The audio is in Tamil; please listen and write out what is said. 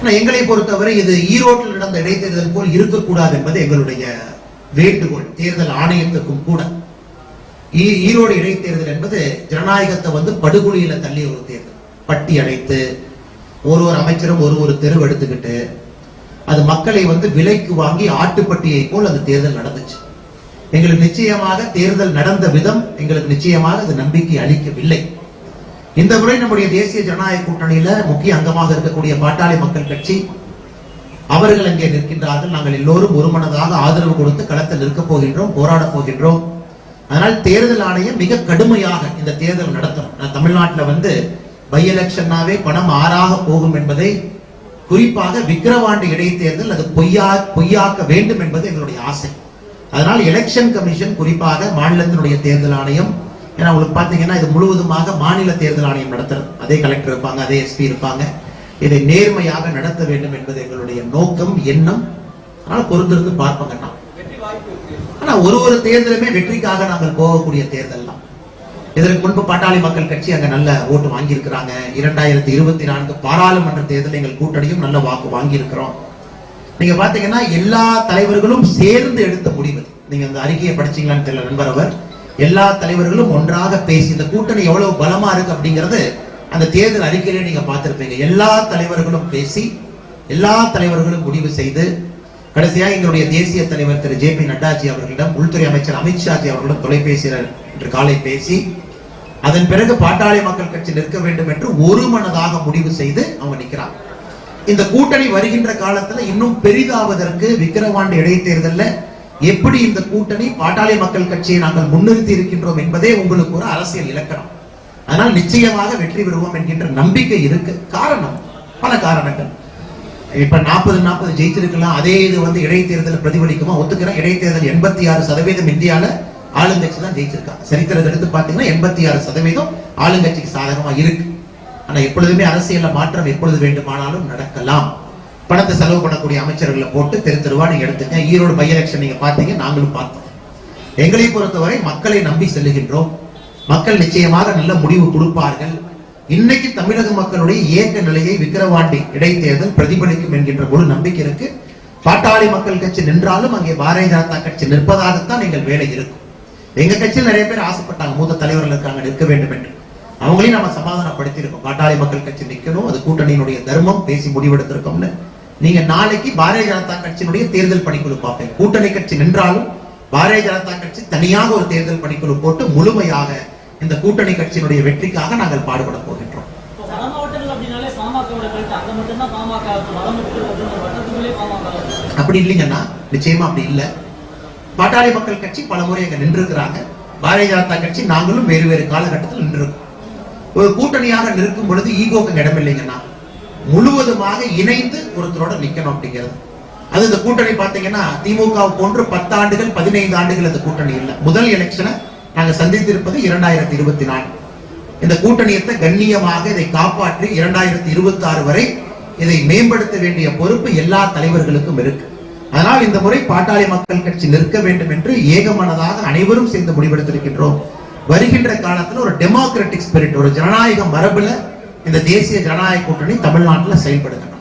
ஆனால் எங்களை பொறுத்தவரை இது ஈரோட்டில் நடந்த இடைத்தேர்தல் போல் இருக்கக்கூடாது என்பது எங்களுடைய வேண்டுகோள். தேர்தல் ஆணையத்துக்கும் கூட. ஈ- ஈரோடு இடைத்தேர்தல் என்பது ஜனநாயகத்தை வந்து படுகொலியில தள்ளிய ஒரு தேர்தல். பட்டி அடைத்து ஒரு ஒரு அமைச்சரும் ஒரு ஒரு தெருவு எடுத்துக்கிட்டு அது மக்களை வந்து விலைக்கு வாங்கி ஆட்டுப்பட்டியை போல் அந்த தேர்தல் நடந்துச்சு. எங்களுக்கு நிச்சயமாக தேர்தல் நடந்த விதம் எங்களுக்கு நிச்சயமாக அது நம்பிக்கை அளிக்கவில்லை. இந்த முறை நம்முடைய தேசிய ஜனநாயக கூட்டணியில முக்கிய அங்கமாக இருக்கக்கூடிய பாட்டாளி மக்கள் கட்சி அவர்கள் அங்கே நிற்கின்றார்கள். நாங்கள் எல்லோரும் ஒருமனதாக ஆதரவு கொடுத்து களத்தில் நிற்க போகின்றோம் போராடப் போகின்றோம். அதனால் தேர்தல் ஆணையம் மிக கடுமையாக இந்த தேர்தல் நடத்தணும். நான் தமிழ்நாட்டில் வந்து பை எலெக்ஷன்னாவே பணம் ஆறாக போகும் என்பதை குறிப்பாக விக்கிரவாண்டி இடைத்தேர்தல் அது பொய்யா பொய்யாக்க வேண்டும் என்பது எங்களுடைய ஆசை. அதனால் எலெக்ஷன் கமிஷன் குறிப்பாக மாநிலத்தினுடைய தேர்தல் ஆணையம் ஏன்னா உங்களுக்கு பார்த்தீங்கன்னா இது முழுவதுமாக மாநில தேர்தல் ஆணையம் நடத்துறது அதே கலெக்டர் இருப்பாங்க அதே எஸ்பி இருப்பாங்க. இதை நேர்மையாக நடத்த வேண்டும் என்பது எங்களுடைய நோக்கம் எண்ணம். அதனால பொறுத்திருந்து பார்ப்போங்க ஆனா ஒரு ஒரு தேர்தலுமே வெற்றிக்காக நாங்கள் போகக்கூடிய தேர்தல் தான் இதற்கு முன்பு பாட்டாளி மக்கள் கட்சி அங்க நல்ல ஓட்டு வாங்கியிருக்கிறாங்க. இரண்டாயிரத்தி இருபத்தி நான்கு பாராளுமன்ற தேர்தல் எங்கள் கூட்டணியும் நல்ல வாக்கு வாங்கியிருக்கிறோம். நீங்க பாத்தீங்கன்னா எல்லா தலைவர்களும் சேர்ந்து எடுத்த முடிவு. நீங்க அந்த அறிக்கையை படிச்சீங்களான்னு தெரியல நண்பர் அவர். எல்லா தலைவர்களும் ஒன்றாக பேசி இந்த கூட்டணி எவ்வளவு பலமா இருக்கு அப்படிங்கிறது அந்த தேர்தல் அறிக்கையிலே நீங்க பார்த்திருப்பீங்க. எல்லா தலைவர்களும் பேசி எல்லா தலைவர்களும் முடிவு செய்து கடைசியாக எங்களுடைய தேசிய தலைவர் திரு ஜே பி நட்டாஜி அவர்களிடம் உள்துறை அமைச்சர் அமித்ஷாஜி அவர்களிடம் தொலைபேசியில் இன்று காலை பேசி அதன் பிறகு பாட்டாளி மக்கள் கட்சி நிற்க வேண்டும் என்று ஒரு மனதாக முடிவு செய்து அவங்க நிக்கிறாங்க. இந்த கூட்டணி வருகின்ற காலத்துல இன்னும் பெரிதாவதற்கு விக்கிரவாண்டி இடைத்தேர்தலில் எப்படி இந்த கூட்டணி பாட்டாளி மக்கள் கட்சியை நாங்கள் முன்னிறுத்தி இருக்கின்றோம் என்பதே உங்களுக்கு ஒரு அரசியல் இலக்கணம். அதனால் நிச்சயமாக வெற்றி பெறுவோம் என்கின்ற நம்பிக்கை இருக்கு. காரணம் பல காரணங்கள். இப்ப நாற்பது நாற்பது ஜெயிச்சிருக்கலாம். அதே இது வந்து இடைத்தேர்தல் பிரதிபலிக்குமா? ஒத்துக்கிறேன். இடைத்தேர்தல் எண்பத்தி ஆறு சதவீதம் இந்தியால ஆளுங்கட்சி தான் ஜெயிச்சிருக்காங்க சரித்திரத்தை எடுத்து பாத்தீங்கன்னா எண்பத்தி ஆறு சதவீதம் ஆளுங்கட்சிக்கு சாதகமா இருக்கு. ஆனா எப்பொழுதுமே அரசியல்ல மாற்றம் எப்பொழுது வேண்டுமானாலும் நடக்கலாம். பணத்தை செலவு பண்ணக்கூடிய அமைச்சர்களை போட்டு தெரு தெருவா நீங்க எடுத்துங்க. ஈரோடு பை எலெக்ஷன் நீங்க பார்த்தீங்க நாங்களும் பார்த்தோம். எங்களை பொறுத்தவரை மக்களை நம்பி செல்லுகின்றோம். மக்கள் நிச்சயமாக நல்ல முடிவு கொடுப்பார்கள். இன்னைக்கு தமிழக மக்களுடைய இயக்க நிலையை விக்கிரவாண்டி இடைத்தேர்தல் பிரதிபலிக்கும் என்கின்ற ஒரு நம்பிக்கை இருக்கு. பாட்டாளி மக்கள் கட்சி நின்றாலும் அங்கே பாரதிய ஜனதா கட்சி நிற்பதாகத்தான் எங்கள் வேலை இருக்கும். எங்க கட்சியில் நிறைய பேர் ஆசைப்பட்டாங்க மூத்த தலைவர்கள் இருக்காங்க நிற்க வேண்டும் என்று. அவங்களையும் நம்ம சமாதானப்படுத்தி இருக்கோம் பாட்டாளி மக்கள் கட்சி நிற்கணும் அது கூட்டணியினுடைய தர்மம் பேசி முடிவெடுத்திருக்கோம்னு. நீங்க நாளைக்கு பாரதிய ஜனதா கட்சியினுடைய தேர்தல் பணிக்குழு பார்ப்பேன் கூட்டணி கட்சி நின்றாலும் பாரதிய ஜனதா கட்சி தனியாக ஒரு தேர்தல் பணிக்குழு போட்டு முழுமையாக இந்த கூட்டணி கட்சியினுடைய வெற்றிக்காக நாங்கள் பாடுபட போகின்றோம். அப்படி இல்லைங்கன்னா நிச்சயமா அப்படி இல்ல. பாட்டாளி மக்கள் கட்சி பல முறை அங்க நின்றுக்கிறாங்க பாரதிய ஜனதா கட்சி நாங்களும் வேறு வேறு காலகட்டத்தில் நின்றிருக்கோம். ஒரு கூட்டணியாக நிற்கும் பொழுது ஈகோக்கு இடம் இல்லைங்கன்னா முழுவதுமாக இணைந்து ஒருத்தரோட நிக்கணும் அப்படிங்கிறது. அது இந்த கூட்டணி பாத்தீங்கன்னா திமுக போன்று பத்து ஆண்டுகள் பதினைந்து ஆண்டுகள் இந்த கூட்டணி இல்ல. முதல் எலெக்ஷனை நாங்க சந்தித்திருப்பது இரண்டாயிரத்தி இருபத்தி நான்கு இந்த கூட்டணியத்தை கண்ணியமாக இதை காப்பாற்றி இரண்டாயிரத்தி இருபத்தி ஆறு வரை இதை மேம்படுத்த வேண்டிய பொறுப்பு எல்லா தலைவர்களுக்கும் இருக்கு. அதனால் இந்த முறை பாட்டாளி மக்கள் கட்சி நிற்க வேண்டும் என்று ஏகமனதாக அனைவரும் சேர்ந்து முடிவெடுத்திருக்கின்றோம். வருகின்ற காலத்துல ஒரு டெமோக்ராட்டிக் ஸ்பிரிட் ஒரு ஜனநாயக மரபுல இந்த தேசிய ஜனநாயக கூட்டணி தமிழ்நாட்டில் செயல்படுத்தணும்.